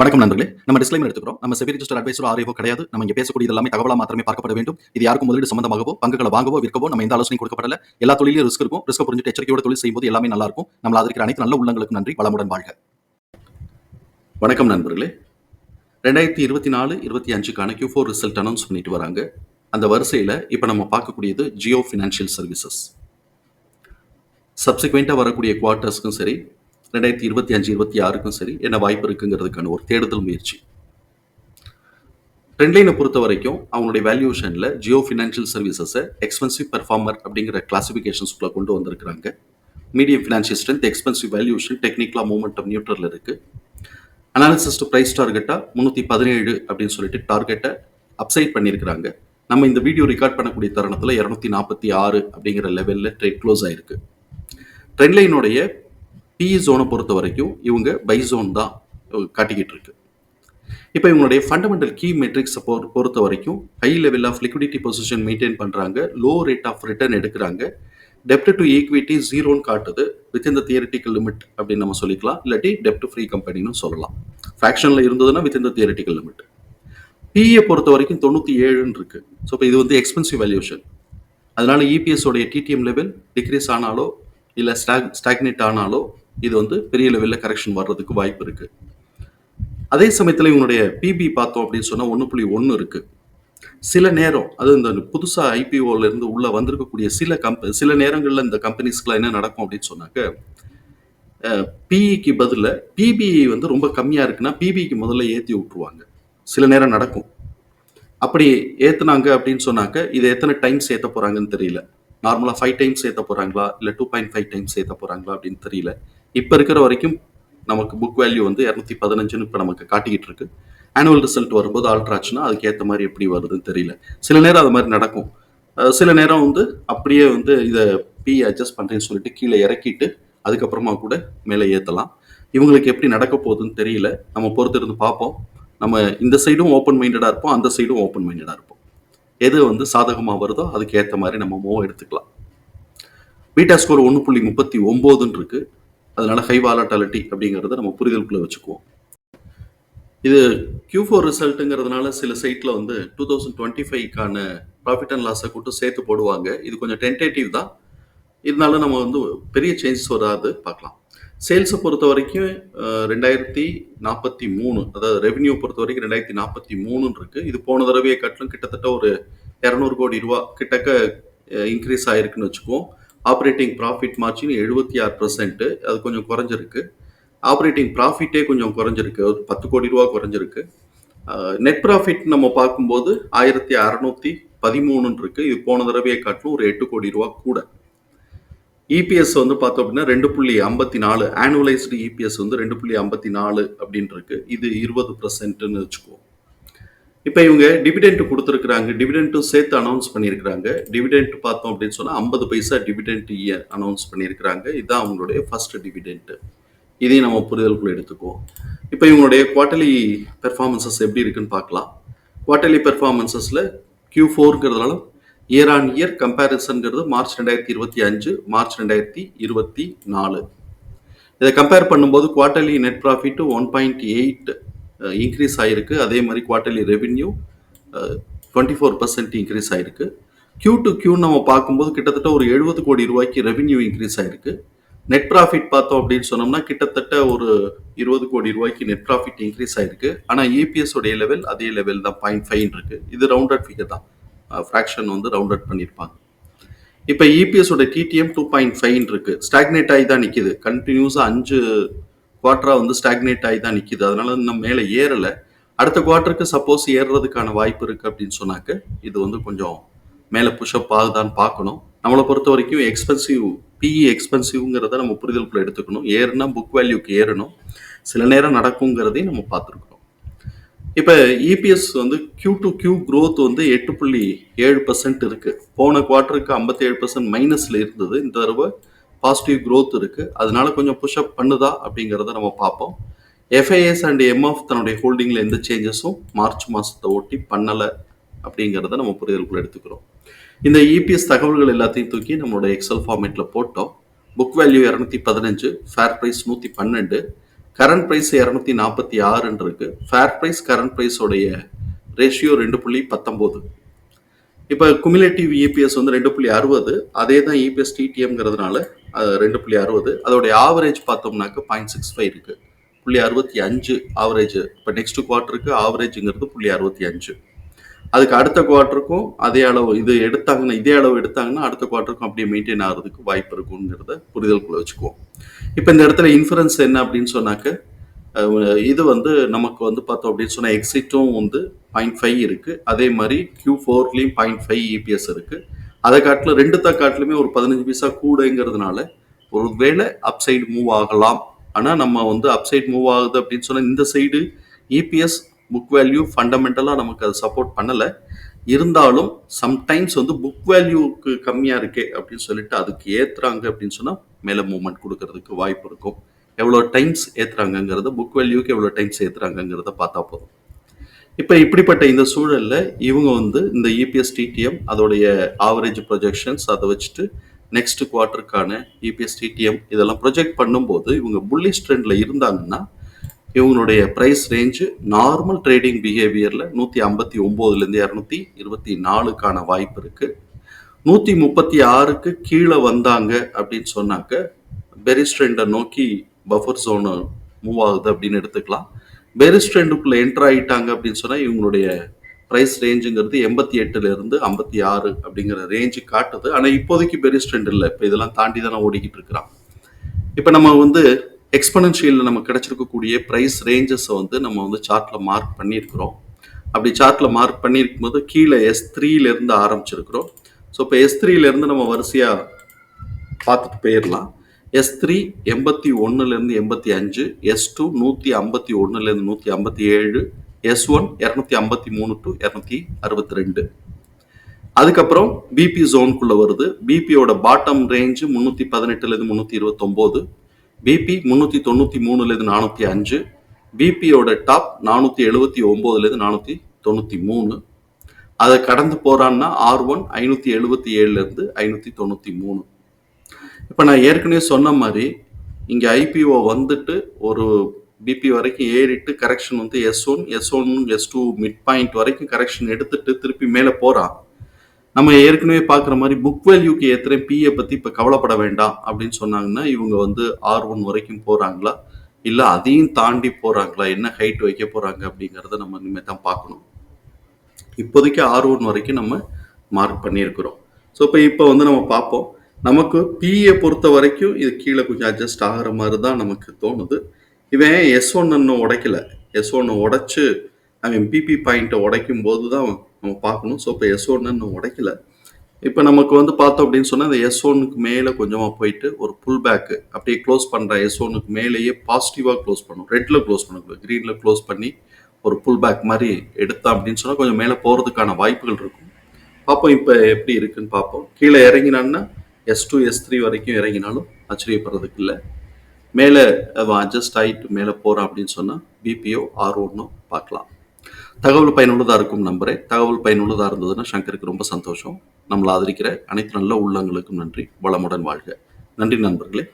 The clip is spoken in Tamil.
வணக்கம் நண்பர்களே. நம்ம டிஸ்க்ளைமர் எடுத்துக்கிறோம். நம்ம செபி ரிஜிஸ்டர் அட்வைசர் ஆரியோ கிடையாது. நம்ம இங்கே பேசக்கூடிய எல்லாமே தகவலாக மாத்திரமே பார்க்கப்பட வேண்டும். இது யாருக்கும் முதலீடு சம்பந்தமாகவோ பங்குகளை வாங்கவோ விற்கவோ நம்ம எந்த ஆலோசனை கொடுக்கப்படல. எல்லா தொழிலும் ரிஸ்க் இருக்கும். ரிஸ்க் புரிஞ்சுட்டு எச்சரிக்கையோட தொழில் செய்யும்போது எல்லாமே நல்லா இருக்கும். நம்ம அதற்கு அனைத்து நல்ல உள்ளங்களுக்கு நன்றி. வளமுடன் வாழ்க. வணக்கம் நண்பர்களே. ரெண்டாயிரத்தி இருபத்தி நாலு இருபத்தி அஞ்சுக்கான கியூ ஃபோர் ரிசல்ட் அனௌன்ஸ் பண்ணிட்டு வராங்க. அந்த வரிசையில் இப்போ நம்ம பார்க்கக்கூடியது ஜியோ ஃபினான்ஷியல் சர்வீசஸ் சப்சிக்வெண்ட்டாக வரக்கூடிய குவார்ட்டர்ஸ்க்கும் சரி ரெண்டாயிரத்தி இருபத்தி அஞ்சு இருபத்தி ஆறுக்கும் சரி என்ன வாய்ப்பு இருக்குங்கிறதுக்கான ஒரு தேடுதல் முயற்சி. ட்ரெண்ட்லைனை பொறுத்த வரைக்கும் அவங்களுடைய வேல்யூஷனில் ஜியோ ஃபினான்ஷியல் சர்வீசஸை எக்ஸ்பென்சிவ் பெர்ஃபார்மர் அப்படிங்கிற கிளாசிஃபிகேஷன்ஸ்குள்ளே கொண்டு வந்திருக்கிறாங்க. Medium financial strength expensive valuation டெக்னிக்கலாக மூமெண்டம் நியூட்ரலில் இருக்குது அனாலிசிஸ் டு ப்ரைஸ் டார்கெட்டாக முந்நூற்றி பதினேழு அப்படின்னு சொல்லிட்டு டார்கெட்டை அப்சைட் பண்ணியிருக்கிறாங்க. நம்ம இந்த வீடியோ ரெக்கார்ட் பண்ணக்கூடிய தருணத்தில் இரநூத்தி நாற்பத்தி ஆறு அப்படிங்கிற லெவலில் ட்ரேட் க்ளோஸ் ஆயிருக்கு. ட்ரெண்ட்லைனுடைய பிஇ ஜோனை பொறுத்த வரைக்கும் இவங்க பை ஜோன் தான் காட்டிக்கிட்டு இருக்கு. இப்போ இவங்களுடைய ஃபண்டமெண்டல் கீ மெட்ரிக்ஸை பொ பொறுத்த வரைக்கும் high level of liquidity position maintain பண்ணுறாங்க லோ ரேட் ஆஃப் ரிட்டர்ன் எடுக்கிறாங்க. டெப்ட் டு ஈக்விட்டி ஜீரோன்னு காட்டுது. வித் இந்த தியரட்டிக்கல் லிமிட் அப்படின்னு நம்ம சொல்லிக்கலாம். இல்லாட்டி டெப்ட் ஃப்ரீ கம்பெனின்னு சொல்லலாம். ஃபேக்ஷனில் இருந்ததுன்னா வித் இந்த தியரட்டிக்கல் லிமிட் பிஏ பொறுத்த வரைக்கும் தொண்ணூற்றி ஏழுன்னு இருக்குது ஸோ இப்போ இது வந்து எக்ஸ்பென்சிவ் வேல்யூஷன் அதனால இபிஎஸ் உடைய டிடிஎம் லெவல் டிக்ரீஸ் ஆனாலோ இல்லை ஸ்டாக் ஸ்டாக்னேட் ஆனாலோ இது வந்து பெரிய லெவலில் கரெக்ஷன் வர்றதுக்கு வாய்ப்பு இருக்கு. அதே சமயத்தில் இவனுடைய பிபி பார்த்தோம் அப்படின்னு சொன்னால் ஒன்று புள்ளி ஒன்று இருக்குது சில நேரம் அது இந்த புதுசாக ஐபிஓலேருந்து உள்ளே வந்திருக்கக்கூடிய சில கம்ப சில நேரங்களில் இந்த கம்பெனிஸ்க்குலாம் என்ன நடக்கும் அப்படின்னு சொன்னாக்க பிஇக்கு பதில் பிபிஐ வந்து ரொம்ப கம்மியாக இருக்குன்னா பிபிக்கு முதல்ல ஏற்றி விட்ருவாங்க சில நேரம் நடக்கும். அப்படி ஏற்றுனாங்க அப்படின்னு சொன்னாக்க இதை எத்தனை டைம்ஸ் ஏற்ற போகிறாங்கன்னு தெரியல. நார்மலாக ஃபைவ் டைம்ஸ் ஏற்ற போகிறாங்களா இல்லை டூ பாயிண்ட் ஃபைவ் டைம்ஸ் ஏற்ற போகிறாங்களா அப்படின்னு தெரியல. இப்போ இருக்கிற வரைக்கும் நமக்கு புக் வேல்யூ வந்து இரநூத்தி பதினஞ்சுன்னு இப்போ நமக்கு காட்டிக்கிட்டு இருக்கு ஆனுவல் ரிசல்ட் வரும்போது ஆல்ட்ராச்சுன்னா அதுக்கேற்ற மாதிரி எப்படி வருதுன்னு தெரியல. சில நேரம் அது மாதிரி நடக்கும். சில நேரம் வந்து அப்படியே வந்து இதை பி அட்ஜஸ்ட் பண்ணுறேன்னு சொல்லிட்டு கீழே இறக்கிட்டு அதுக்கப்புறமா கூட மேலே ஏற்றலாம் இவங்களுக்கு எப்படி நடக்க போகுதுன்னு தெரியல. நம்ம பொறுத்திருந்து பார்ப்போம். நம்ம இந்த சைடும் ஓப்பன் மைண்டடாக இருப்போம். அந்த சைடும் ஓப்பன் மைண்டடாக இருப்போம். எது வந்து சாதகமாக வருதோ அதுக்கு ஏற்ற மாதிரி நம்ம மூவ் எடுத்துக்கலாம். பீட்டா ஸ்கோர் ஒன்று புள்ளி முப்பத்தி ஒம்போதுன்னு இருக்குது அதனால ஹை வாலட்டாலிட்டி அப்படிங்கிறத நம்ம புரிதலுக்குள்ள வச்சுக்குவோம். இது கியூ ஃபோர் ரிசல்ட்டுங்கிறதுனால சில சைட்டில் வந்து டூ தௌசண்ட் டுவெண்ட்டி ஃபைவ்க்கான ப்ராஃபிட் அண்ட் லாஸை கூட்டு சேர்த்து போடுவாங்க. இது கொஞ்சம் டென்டேட்டிவ் தான். இருந்தாலும் நம்ம வந்து பெரிய சேஞ்சஸ் வராது பார்க்கலாம். சேல்ஸை பொறுத்த வரைக்கும் ரெண்டாயிரத்தி நாற்பத்தி மூணு அதாவது ரெவென்யூ பொறுத்த வரைக்கும் ரெண்டாயிரத்தி நாற்பத்தி மூணுன்னு இருக்குது இது போன தடவையை கட்டிலும் கிட்டத்தட்ட ஒரு இரநூறு கோடி ரூபா கிட்டக்க இன்க்ரீஸ் ஆயிருக்குன்னு வச்சுக்குவோம். ஆப்ரேட்டிங் ப்ராஃபிட் மார்ஜின் எழுபத்தி ஆறு பர்சன்ட்டு அது கொஞ்சம் குறைஞ்சிருக்கு. ஆப்ரேட்டிங் ப்ராஃபிட்டே கொஞ்சம் குறைஞ்சிருக்கு. ஒரு பத்து கோடி ரூபா குறைஞ்சிருக்கு. நெட் ப்ராஃபிட் நம்ம பார்க்கும்போது ஆயிரத்தி அறநூற்றி பதிமூணுன்னு இருக்கு இது போன தடவையை காட்டிலும் ஒரு எட்டு கோடி ரூபா கூட. இபிஎஸ் வந்து பார்த்தோம் அப்படின்னா ரெண்டு புள்ளி ஐம்பத்தி நாலு. ஆனுவலைஸ்டு இபிஎஸ் வந்து ரெண்டு புள்ளி ஐம்பத்தி நாலு அப்படின்ட்டு இருக்கு இது இருபது பர்சன்ட்னு வச்சுக்குவோம். இப்போ இவங்க டிவிடெண்ட் கொடுத்துருக்குறாங்க. டிவிடெண்ட்டும் சேர்த்து அனௌன்ஸ் பண்ணியிருக்கிறாங்க. டிவிடெண்ட் பார்த்தோம் அப்படின்னு சொன்னால் ஐம்பது பைசா டிவிடெண்ட் அனௌன்ஸ் பண்ணியிருக்கிறாங்க. இதுதான் அவங்களுடைய ஃபர்ஸ்ட் டிவிடெண்ட்டு இதையும் நம்ம புரிதலுக்குள்ள எடுத்துக்குவோம். இப்போ இவங்களுடைய குவார்டர்லி பெர்ஃபார்மன்சஸ் எப்படி இருக்குன்னு பார்க்கலாம். குவார்ட்டர்லி பெர்ஃபார்மன்சஸில் கியூ ஃபோர்ங்கிறதுனால இயர் ஆன் இயர் கம்பேரிசன்ங்கிறது மார்ச் ரெண்டாயிரத்தி இருபத்தி அஞ்சு மார்ச் ரெண்டாயிரத்தி இருபத்தி நாலு. இதை கம்பேர் பண்ணும்போது quarterly net profit one point eight increase ஆகிருக்கு அதே மாதிரி quarterly revenue twenty four percent increase ஆகிருக்கு கியூ டு கியூ நம்ம பார்க்கும்போது கிட்டத்தட்ட ஒரு எழுபது கோடி ரூபாய்க்கு ரெவின்யூ இன்க்ரீஸ் ஆகிருக்கு நெட் ப்ராஃபிட் பார்த்தோம் அப்படின்னு சொன்னோம்னா கிட்டத்தட்ட ஒரு இருபது கோடி ரூபாய்க்கு நெட் ப்ராஃபிட் இன்க்ரீஸ் ஆகிருக்கு ஆனால் இபிஎஸ் உடைய லெவல் அதே லெவல் தான் பாயிண்ட் ஃபைவ் இருக்கு. இது ரவுண்டட் ஃபிகர் தான். ஃப்ராக்ஷன் வந்து ரவுண்டட் பண்ணியிருப்பாங்க இப்போ இபிஎஸோட டிடிஎம் டூ பாயிண்ட் ஃபைவ் இருக்கு. ஸ்டாக்னேட் ஆகி தான் நிற்கிது கண்டினியூஸாக அஞ்சு குவார்ட்டரா வந்து ஸ்டாக்னேட் ஆகி தான் நிற்கிது அதனால இன்னும் மேலே ஏறலை. அடுத்த குவார்ட்டருக்கு சப்போஸ் ஏறுறதுக்கான வாய்ப்பு இருக்குது அப்படின்னு சொன்னாக்க இது வந்து கொஞ்சம் மேலே புஷ்அப் ஆகுதான்னு பார்க்கணும். நம்மளை பொறுத்த வரைக்கும் எக்ஸ்பென்சிவ் பிஇ எக்ஸ்பென்சிவ்ங்கிறத நம்ம புரிதலுக்குள்ள எடுத்துக்கணும். ஏறுனா புக் வேல்யூக்கு ஏறணும். சில நேரம் நடக்குங்கிறதையும் நம்ம பார்த்துருக்கணும். இப்போ இபிஎஸ் வந்து கியூ டு கியூ க்ரோத் வந்து எட்டு புள்ளி ஏழு பர்சன்ட் இருக்குது போன குவார்ட்டருக்கு ஐம்பத்தி ஏழு பர்சன்ட் மைனஸ்ல இருந்தது. இந்த தடவை பாசிட்டிவ் க்ரோத் இருக்கு. அதனால கொஞ்சம் புஷ்அப் பண்ணுதா அப்படிங்கிறத நம்ம பார்ப்போம். எஃப்ஐஎஸ் அண்ட் எம்எஃப் தன்னுடைய ஹோல்டிங்ல எந்த சேஞ்சஸும் மார்ச் மாசத்தை ஒட்டி பண்ணலை அப்படிங்கிறத நம்ம புரிதலுக்குள்ள எடுத்துக்கிறோம். இந்த இபிஎஸ் தகவல்கள் எல்லாத்தையும் தூக்கி நம்மளோட எக்ஸல் ஃபார்மேட்ல போட்டோம். புக் வேல்யூ இரநூத்தி பதினஞ்சு ஃபேர் ப்ரைஸ் நூற்றி பன்னெண்டு கரண்ட் ப்ரைஸ் இரநூத்தி நாற்பத்தி ஆறுன்னு இருக்கு. ஃபேர் ப்ரைஸ் கரண்ட் ப்ரைஸோடைய ரேஷியோ ரெண்டு புள்ளி பத்தொம்போது. இப்போ குமிலேட்டிவ் இபிஎஸ் வந்து ரெண்டு புள்ளி அறுபது அதே தான் இபிஎஸ் டிடிஎம்ங்கிறதுனால ரெண்டு புள்ளி அறுபது. அதோடைய ஆவரேஜ் பார்த்தோம்னாக்க பாயிண்ட் சிக்ஸ் ஃபைவ் இருக்கு. புள்ளி அறுபத்தி அஞ்சு ஆவரேஜ் இப்போ நெக்ஸ்ட் குவார்ட்டருக்கு ஆவரேஜுங்கிறது புள்ளி அறுபத்தி அஞ்சு. அதுக்கு அடுத்த குவார்ட்டருக்கும் அதே அளவு இது எடுத்தாங்கன்னா இதே அளவு எடுத்தாங்கன்னா அடுத்த குவார்ட்டருக்கும் அப்படியே மெயின்டைன் ஆகிறதுக்கு வாய்ப்பு இருக்குங்கிறத புரிதல்குள்ளே வச்சுக்குவோம். இப்போ இந்த இடத்துல இன்ஃபரன்ஸ் என்ன அப்படின்னு சொன்னாக்க இது வந்து நமக்கு வந்து பார்த்தோம் அப்படின்னு சொன்னால் எக்ஸிட்டும் வந்து பாயிண்ட் ஃபைவ் இருக்குது அதே மாதிரி கியூ ஃபோர்லேயும் பாயிண்ட் ஃபைவ் இபிஎஸ் இருக்குது அதை காட்டில் ரெண்டு தக்காட்டிலுமே ஒரு பதினஞ்சு பைசா கூடங்கிறதுனால ஒருவேளை அப்சைடு மூவ் ஆகலாம். ஆனால் நம்ம வந்து அப்சைட் மூவ் ஆகுது அப்படின்னு சொன்னால் இந்த சைடு இபிஎஸ் புக் வேல்யூ ஃபண்டமெண்டலாக நமக்கு அது சப்போர்ட் பண்ணலை. இருந்தாலும் சம்டைம்ஸ் வந்து புக் வேல்யூக்கு கம்மியாக இருக்கே அப்படின்னு சொல்லிட்டு அதுக்கு ஏற்றுறாங்க அப்படின்னு சொன்னால் மேலே மூவ்மெண்ட் கொடுக்கறதுக்கு வாய்ப்பு இருக்கும். எவ்வளோ டைம்ஸ் ஏற்றுறாங்கங்கிறத புக் வேல்யூக்கு எவ்வளோ டைம்ஸ் ஏற்றுறாங்கங்கிறத பார்த்தா போதும். இப்போ இப்படிப்பட்ட இந்த சூழலில் இவங்க வந்து இந்த இபிஎஸ் டிடிஎம் அதோடைய ஆவரேஜ் ப்ரொஜெக்ஷன்ஸ் அதை வச்சுட்டு நெக்ஸ்ட் குவார்ட்டருக்கான இபிஎஸ் டிடிஎம் இதெல்லாம் ப்ரொஜெக்ட் பண்ணும்போது இவங்க புல்லிஷ் ட்ரெண்டில் இருந்தாங்கன்னா இவங்களுடைய ப்ரைஸ் ரேஞ்சு நார்மல் ட்ரேடிங் பிஹேவியரில் நூற்றி ஐம்பத்தி ஒம்போதுலேருந்து இரநூத்தி இருபத்தி நாலுக்கான வாய்ப்பு இருக்குது நூற்றி முப்பத்தி ஆறுக்கு கீழே வந்தாங்க அப்படின்னு சொன்னாக்க பெரிஸ் ட்ரெண்டை நோக்கி பஃபர் ஜோனு மூவ் ஆகுது அப்படின்னு எடுத்துக்கலாம். பெரிஸ்ட்ரெண்டுக்குள்ளே என்டர் ஆகிட்டாங்க அப்படின்னு சொன்னால் இவங்களுடைய ப்ரைஸ் ரேஞ்சுங்கிறது எண்பத்தி எட்டுலேருந்து ஐம்பத்தி ஆறு அப்படிங்கிற ரேஞ்சு காட்டுது. ஆனால் இப்போதைக்கு பெரிஸ்ட்ரெண்ட் இல்லை. இப்போ இதெல்லாம் தாண்டி தானே ஓடிக்கிட்டு இருக்கிறான். இப்போ நம்ம வந்து எக்ஸ்பனன்ஷியலில் நம்ம கிடச்சிருக்கக்கூடிய ப்ரைஸ் ரேஞ்சஸை வந்து நம்ம வந்து சார்ட்டில் மார்க் பண்ணியிருக்கிறோம். அப்படி சார்ட்டில் மார்க் பண்ணியிருக்கும் போது கீழே எஸ் த்ரீலேருந்து ஆரம்பிச்சிருக்கிறோம். ஸோ இப்போ எஸ் த்ரீலேருந்து நம்ம வரிசையாக பார்த்துட்டு போயிடலாம். எஸ் த்ரீ எண்பத்தி ஒன்றுலேருந்து எண்பத்தி அஞ்சு எஸ் டூ நூற்றி ஐம்பத்தி ஒன்றுலேருந்து நூற்றி ஐம்பத்தி ஏழு எஸ் ஒன் இரநூத்தி ஐம்பத்தி மூணு டு இரநூத்தி அறுபத்தி ரெண்டு. அதுக்கப்புறம் பிபி ஜோனுக்குள்ளே வருது. பிபியோட பாட்டம் ரேஞ்சு முந்நூற்றி பதினெட்டுலேருந்து முந்நூற்றி இருபத்தொம்போது பிபி முந்நூற்றி தொண்ணூற்றி மூணுலேருந்து நானூற்றி அஞ்சு பிபியோட டாப் நானூற்றி எழுபத்தி ஒம்போதுலேருந்து நானூற்றி தொண்ணூற்றி மூணு. அதை கடந்து போகிறான்னா ஆர் ஒன் ஐநூற்றி எழுபத்தி ஏழுலேருந்து ஐநூற்றி தொண்ணூற்றி மூணு. இப்போ நான் ஏற்கனவே சொன்ன மாதிரி இங்கே ஐபிஓ வந்துட்டு ஒரு பிபி வரைக்கும் ஏறிட்டு கரெக்ஷன் வந்து S one S one S two mid point வரைக்கும் கரெக்ஷன் எடுத்துட்டு திருப்பி மேலே போகிறான் நம்ம ஏற்கனவே பார்க்குற மாதிரி புக் வேல்யூக்கு ஏற்றுற பிஏ பற்றி இப்போ கவலைப்பட வேண்டாம் அப்படின்னு சொன்னாங்கன்னா இவங்க வந்து ஆர் ஒன் வரைக்கும் போகிறாங்களா இல்லை அதையும் தாண்டி போகிறாங்களா என்ன ஹைட் வைக்க போகிறாங்க அப்படிங்கிறத நம்ம இனிமேல் தான் பார்க்கணும். இப்போதைக்கு ஆர் ஒன் வரைக்கும் நம்ம மார்க் பண்ணியிருக்கிறோம். ஸோ இப்போ இப்போ வந்து நம்ம பார்ப்போம். நமக்கு பிஏ பொறுத்த வரைக்கும் இது கீழே கொஞ்சம் அட்ஜஸ்ட் ஆகிற மாதிரி தான் நமக்கு தோணுது. இவன் எஸ் ஒன் இன்னும் உடைக்கல. எஸ் ஒன்று உடைச்சு அவன் பிபி பாயிண்ட்டை உடைக்கும் போது தான் நம்ம பார்க்கணும். ஸோ இப்போ எஸ் ஒன்று இன்னும் உடைக்கல. இப்போ நமக்கு வந்து பார்த்தோம் அப்படின்னு சொன்னால் இந்த எஸ் ஒன்னுக்கு மேலே கொஞ்சமாக போயிட்டு ஒரு புல் பேக்கு அப்படியே க்ளோஸ் பண்ணுற எஸ் ஒன்னுக்கு மேலேயே பாசிட்டிவாக க்ளோஸ் பண்ணும். ரெட்டில் க்ளோஸ் பண்ணக்கூடாது. க்ரீனில் க்ளோஸ் பண்ணி ஒரு புல் பேக் மாதிரி எடுத்தோம் அப்படின்னு சொன்னால் கொஞ்சம் மேலே போகிறதுக்கான வாய்ப்புகள் இருக்கும். பார்ப்போம் இப்போ எப்படி இருக்குன்னு பார்ப்போம். கீழே இறங்கினான்னா எஸ் டூ எஸ் த்ரீ வரைக்கும் இறங்கினாலும் ஆச்சரியப்படுறதுக்கு இல்லை மேலே அவன் அட்ஜஸ்ட் ஆகிட்டு மேலே போகிறான் அப்படின்னு சொன்னால் பிபிஓ ஆர் ஒன்னோ பார்க்கலாம். தகவல் பயனுள்ளதாக இருக்கும் நம்புறேன். தகவல் பயனுள்ளதாக இருந்ததுன்னா சங்கருக்கு ரொம்ப சந்தோஷம். நம்மளை ஆதரிக்கிற அனைத்து நல்ல உள்ளங்களுக்கும் நன்றி. வளமுடன் வாழ்க. நன்றி நண்பர்களே.